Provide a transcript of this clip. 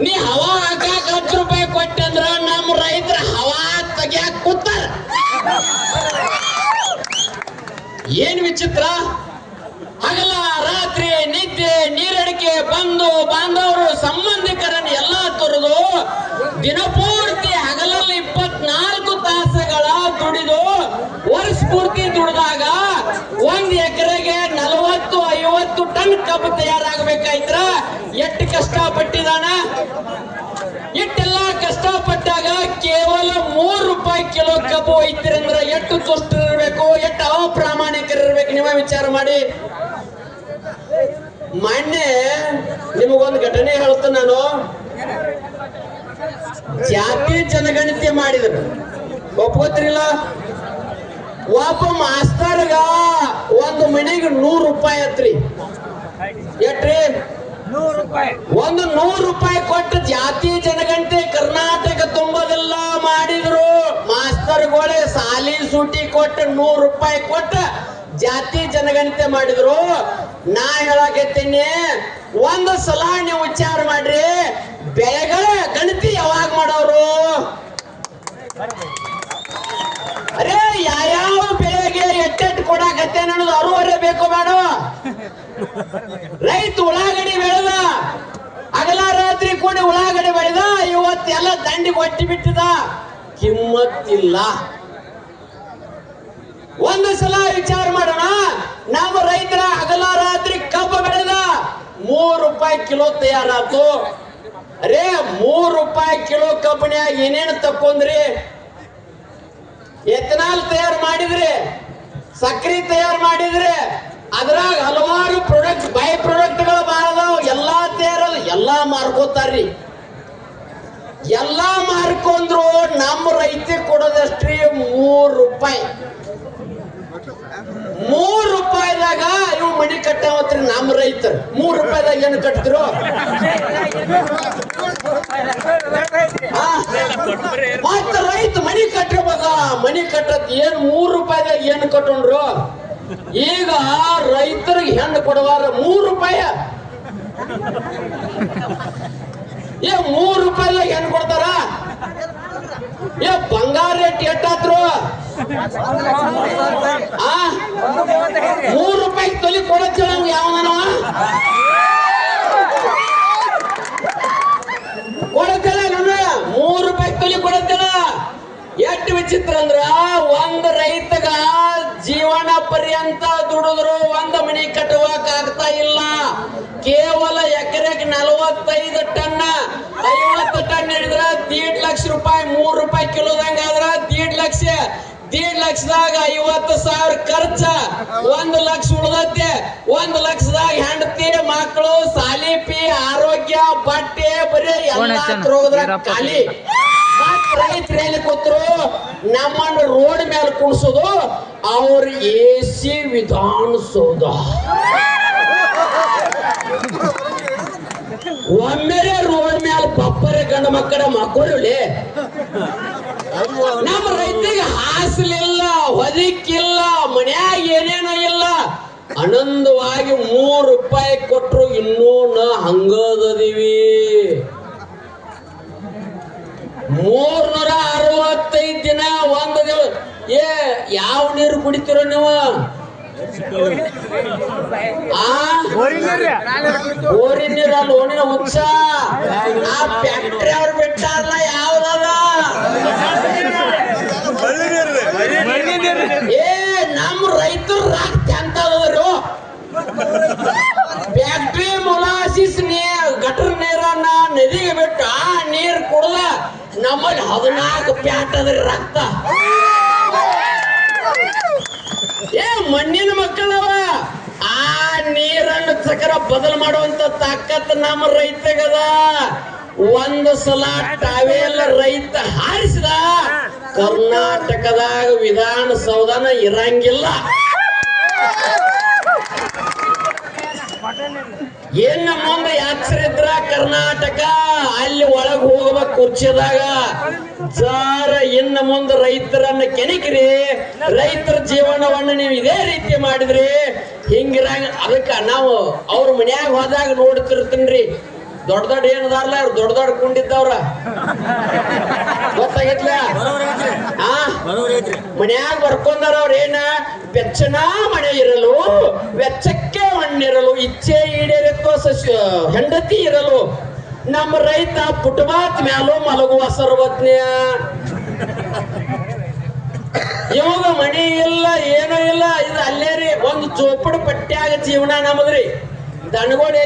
ನೀ ಹವಾ ಹಾಕಾಕ ಹತ್ತು ರೂಪಾಯಿ ಕೊಟ್ಟಂದ್ರ ನಮ್ಮ ರೈತರ ಹವಾ ತೆಗಿಯಾಕ ಕೂತಾರ. ಏನ್ ವಿಚಿತ್ರ? ಹಗಲ, ರಾತ್ರಿ, ನಿದ್ದೆ, ನೀರಡಿಕೆ, ಬಂದು ಬಾಂಧವರು, ಸಂಬಂಧಿಕರನ್ನು ಎಲ್ಲಾ ತೊರೆದು ದಿನಪೂರ್ತಿ ಹಗಲಲ್ಲಿ ಇಪ್ಪತ್ನಾಲ್ಕು ತಾಸುಗಳ ದುಡಿದು ವರ್ಷ ಪೂರ್ತಿ ದುಡಿದಾಗ ಒಂದ್ ಎಕರೆಗೆ ಟನ್ ಕಬ್ಬು ತಯಾರಾಗಬೇಕಾಯ್ತ್ರ ಎಷ್ಟು ಕಷ್ಟಪಟ್ಟಿದಾನ ಇಟ್ಟೆಲ್ಲ ಕಷ್ಟಪಟ್ಟಾಗ ಕೇವಲ ಮೂರು ರೂಪಾಯಿ ಕಿಲೋ ಕಬ್ಬು ಒಯ್ತಿರಂದ್ರ ಎಷ್ಟು ಇರಬೇಕು ಎಷ್ಟು ಅಪ್ರಾಮಾಣಿಕರಿರ್ಬೇಕು ನೀವು ವಿಚಾರ ಮಾಡಿ. ಮೊನ್ನೆ ನಿಮಗೊಂದು ಘಟನೆ ಹೇಳ್ತ ನಾನು. ಜಾತಿ ಜನಗಣತಿ ಮಾಡಿದ್ರು. ಒಪ್ಕೋತಿರಿಲ್ಲ? ಒಬ್ಬ ಮಾಸ್ತರ್ಗ ಒಂದು ಮನೆಗೆ ನೂರು ರೂಪಾಯಿ ಐತ್ರಿ. ಎಟ್ರಿ? ನೂರು ರೂಪಾಯಿ. ಒಂದು ನೂರು ರೂಪಾಯಿ ಕೊಟ್ಟು ಜಾತಿ ಜನಗಂಟೆ ಕರ್ನಾಟಕ ತುಂಬದೆಲ್ಲ ಮಾಡಿದ್ರು. ಮಾಸ್ತರ್ಗಳೇ ಸಾಲಿ ಸೂಟಿ ಕೊಟ್ಟು ನೂರು ರೂಪಾಯಿ ಕೊಟ್ಟು ಜಾತಿ ಜನಗಣತೆ ಮಾಡಿದ್ರು. ನಾ ಹೇಳಕತ್ತೀನಿ ಒಂದು ಸಲ ನೀವು ಉಚ್ಚಾರ ಮಾಡ್ರಿ. ಬೆಳೆಗಳ ಗಣತಿ ಯಾವಾಗ ಮಾಡೋರು? ಬೇಕು ಬೇಡ. ರೈತ ಉಳ್ಳಾಗಡ್ಡಿ ಬೆಳೆದ ಅಗಲ ರಾತ್ರಿ ಕೂಡಿ ಉಳ್ಳಾಗಡ್ಡಿ ಬೆಳೆದ, ಇವತ್ತೆಲ್ಲ ದಂಡಿ ಒಟ್ಟಿ ಬಿಟ್ಟಿದ. ಕಿಮ್ಮತ್ತಿಲ್ಲ. ಒಂದು ಸಲ ವಿಚಾರ ಮಾಡೋಣ. ನಮ್ಮ ರೈತರ ಅಗಲ ರಾತ್ರಿ ಕಬ್ಬು ಬೆಳೆದ, ಮೂರು ರೂಪಾಯಿ ಕಿಲೋ ತಯಾರಾತು. ಅರೇ, ಮೂರು ರೂಪಾಯಿ ಕಿಲೋ ಕಬ್ಬಿನ್ಯಾಗ ಏನೇನು ತಕ್ಕೊಂಡ್ರಿ ಎಥನಾಲ್ ತಯಾರು ಮಾಡಿದ್ರಿ. ಸಕ್ರಿ ತಯಾರು ಮಾಡಿದ್ರೆ ಅದ್ರಾಗ ಹಲವಾರು ಪ್ರಾಡಕ್ಟ್ ಬೈ ಪ್ರಾಡಕ್ಟ್ಗಳು ಬಾರದವು ಎಲ್ಲಾ ತಯಾರಲ್ಲ ಎಲ್ಲಾ ಮಾರ್ಕೋತಾರ್ರಿ. ಎಲ್ಲಾ ಮಾರ್ಕೊಂಡ್ರು ನಮ್ಮ ರೈತಿ ಕೊಡೋದಷ್ಟ್ರಿ ಮೂರ್ ರೂಪಾಯಿ. ಮೂರ್ ರೂಪಾಯಿದಾಗ ಇವು ಮಣಿ ಕಟ್ಟಾವತ್ರಿ ನಮ್ಮ ರೈತರು. ಮೂರ್ ರೂಪಾಯಿದಾಗ ಏನು ಕಟ್ತಿರು? ಮತ್ತ ರೈತ ಮಣಿ ಕಟ್ಟಿರ್ಬೇಕ ಮಣಿ ಕಟ್ಟತ್ ಏನ್ ಮೂರ್ ರೂಪಾಯಿದಾಗ ಏನ್ ಕಟ್ಟೊಂಡ್ರು ಈಗ ರೈತರಿಗೆ ಹೆಣ್ಣು ಕೊಡುವಾರ ಮೂರು ರೂಪಾಯಿ. ಏ, ಮೂರು ರೂಪಾಯಿ ಹೆಣ್ಣು ಕೊಡ್ತಾರ? ಏ, ಬಂಗಾರ ರೇಟ್ ಎಟ್ಟಾದ್ರು ಮೂರ್ ರೂಪಾಯಿ ತೊಲಿ ಕೊಡತ್ತೇಳ ಯಾವನವ ಕೊಡತ್ತೇಳ ನಾನು ಮೂರ್ ರೂಪಾಯಿ ತೊಲಿ ಕೊಡತ್ತೇಳ ಎಷ್ಟು ವಿಚಿತ್ರ ಅಂದ್ರ ಒಂದ್ ರೈತಗ ಜೀವನ ಪರ್ಯಂತ ದುಡಿದ್ರು ಒಂದ್ ಮನಿ ಕಟ್ಟುವಾಗ ಆಗ್ತಾ ಇಲ್ಲ. ಕೇವಲ ಎಕರೆಗೆ ನಲವತ್ತೈದು ಟನ್ ಐವತ್ತು ಟನ್ ಹಿಡಿದ್ರ ದೀಡ್ ಲಕ್ಷ ರೂಪಾಯಿ ಮೂರ್ ರೂಪಾಯಿ ಕಿಲೋದಂಗ ಆದ್ರ ದೀಡ್ ಲಕ್ಷ. ದೀಡ್ ಲಕ್ಷದಾಗ ಐವತ್ತು ಸಾವಿರ ಖರ್ಚ ಒಂದ್ ಲಕ್ಷ ಉಳ್ದತ್ತೆ ಒಂದ್ ಲಕ್ಷದಾಗ ಹೆಂಡತಿ ಮಕ್ಕಳು ಸಾಲಿ ಪೀ ಆರೋಗ್ಯ ಬಟ್ಟೆ ಬರೀ ಎಲ್ಲ. ಖಾಲಿ. ಮತ್ತ್ ರೈತರು ಎಲ್ಲಿ ಕೂತ್ರು? ನಮ್ಮನ್ನ ರೋಡ್ ಮೇಲೆ ಕುಣಿಸೋದು. ಅವ್ರ ಎ ಸಿ सौदा ಒಮ್ಮೆರೆ ರೋಡ್ ಮ್ಯಾಲ ಬಪ್ಪರೆ ಗಂಡ ಮಕ್ಕಳ ಮಕ್ಕಳು ನಮ್ಮ ರೈತರಿಗೆ ಹಾಸಲಿಲ್ಲ ಹೊದಿಕ್ಕಿಲ್ಲ ಮನ್ಯಾಗ ಏನೇನೋ ಇಲ್ಲ. ಆನಂದವಾಗಿ ಮೂರು ರೂಪಾಯಿ ಕೊಟ್ರು ಇನ್ನೂ ನ ಹಂಗದೀವಿ ಮೂರ್ನೂರ ಯಾವ ನೀರು ಕುಡಿತೀರ ನೀವು? ಬೋರಿನ ನೀರು ಅಲ್ಲಿ ಓಣಿನ ಹುಚ್ಚ? ಆ ಫ್ಯಾಕ್ಟ್ರಿ ಅವ್ರು ಬಿಟ್ಟಾರಲ್ಲ, ಯಾವ್ದದ? ಏ ನಮ್ಮ ರೈತರು ರಕ್ತ ಫ್ಯಾಕ್ಟ್ರಿ ಮೊಲಾಸಿಸ್ ನೀರ್ ಗಟರ್ ನೀರನ್ನ ನದಿಗೆ ಬಿಟ್ಟು ಆ ನೀರ್ ಕುಡ್ದ ನಮ್ಮಲ್ಲಿ ಹದಿನಾಲ್ಕು ಪ್ಯಾಟ್ ಅದ್ರಿ ರಕ್ತ. ಏ, ಮಣ್ಣಿನ ಮಕ್ಕಳವ, ಆ ನೀರನ್ನು ಚಕ್ರ ಬದಲು ಮಾಡುವಂತ ತಾಕತ್ ನಮ್ಮ ರೈತಗದ ಒಂದು ಸಲ ಟಾವೇಲ್ ರೈತ ಹಾರಿಸಿದ, ಕರ್ನಾಟಕದಾಗ ವಿಧಾನಸೌಧನ ಇರಂಗಿಲ್ಲ. ಏನ್ ಮುಂದೆ ಯಾತ್ರಿದ್ರ ಕರ್ನಾಟಕ, ಅಲ್ಲಿ ಒಳಗ್ ಹೋಗ್ಬೇಕು ಕುರ್ಚಿದಾಗ. ಜಾರ ಇನ್ನ ಮುಂದೆ ರೈತರನ್ನ ಕೆಣಕ್ರಿ. ರೈತರ ಜೀವನವನ್ನ ನೀವು ಇದೇ ರೀತಿ ಮಾಡಿದ್ರಿ ಹಿಂಗಿರಂಗ ಅದಕ್ಕ ನಾವು ಅವ್ರ ಮನ್ಯಾಗ ಹೋದಾಗ ನೋಡ್ತಿರ್ತೀನ್ರಿ. ದೊಡ್ಡ ದೊಡ್ಡ ಏನದಾರಲ್ಲ ಅವ್ರು ದೊಡ್ಡ ದೊಡ್ಡ ಕುಂಡಿದ್ದವ್ರ. ಗೊತ್ತಾಗೈತ್ಲ? ಮನ್ಯಾಗ ಬರ್ಕೊಂಡಾರ ಅವ್ರ ಏನ? ಬೆಚ್ಚನ ಮನೆ ಇರಲು ವೆಚ್ಚಕ್ಕೆ ಮಣ್ಣಿರಲು, ಇಚ್ಛೆ ಈಡೇರಿತ್ತು ಸಸ್ಯ ಹೆಂಡತಿ ಇರಲು. ನಮ್ಮ ರೈತ ಪುಟ್ಬಾತ್ ಮ್ಯಾಲೂ ಮಲಗುವ ಸರ್ವಜ್ಞ. ಇವಾಗ ಮಣಿ ಇಲ್ಲ, ಏನೂ ಇಲ್ಲ, ಇದು ಅಲ್ಲೇ ರೀ. ಒಂದು ಚೋಪಡ ಪಟ್ಟ್ಯಾಗ ಜೀವನ ನಮದ್ರಿ. ದನಗೋಡಿ